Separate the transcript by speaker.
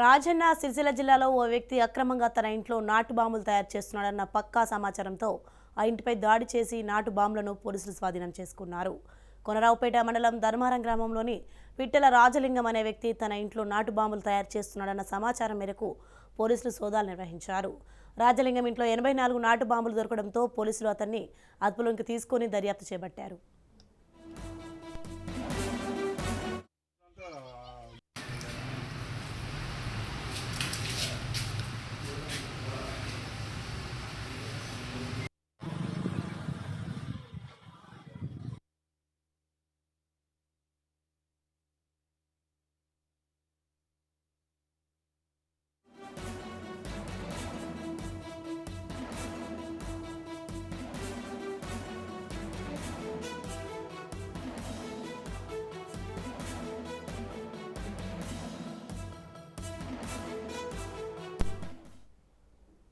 Speaker 1: రాజన్న సిరిసిల్ల జిల్లాలో ఓ వ్యక్తి అక్రమంగా తన ఇంట్లో నాటు బాంబులు తయారు చేస్తున్నాడన్న పక్కా సమాచారంతో ఆ ఇంటిపై దాడి చేసి నాటు బాంబులను పోలీసులు స్వాధీనం చేసుకున్నారు. కొనరావుపేట మండలం ధర్మారం గ్రామంలోని పిట్టెల రాజలింగం అనే వ్యక్తి తన ఇంట్లో నాటు బాంబులు తయారు చేస్తున్నాడన్న సమాచారం మేరకు పోలీసులు సోదాలు నిర్వహించారు. రాజలింగం ఇంట్లో ఎనభై నాలుగు నాటు బాంబులు దొరకడంతో పోలీసులు అతన్ని అదుపులోకి తీసుకొని దర్యాప్తు చేపట్టారు.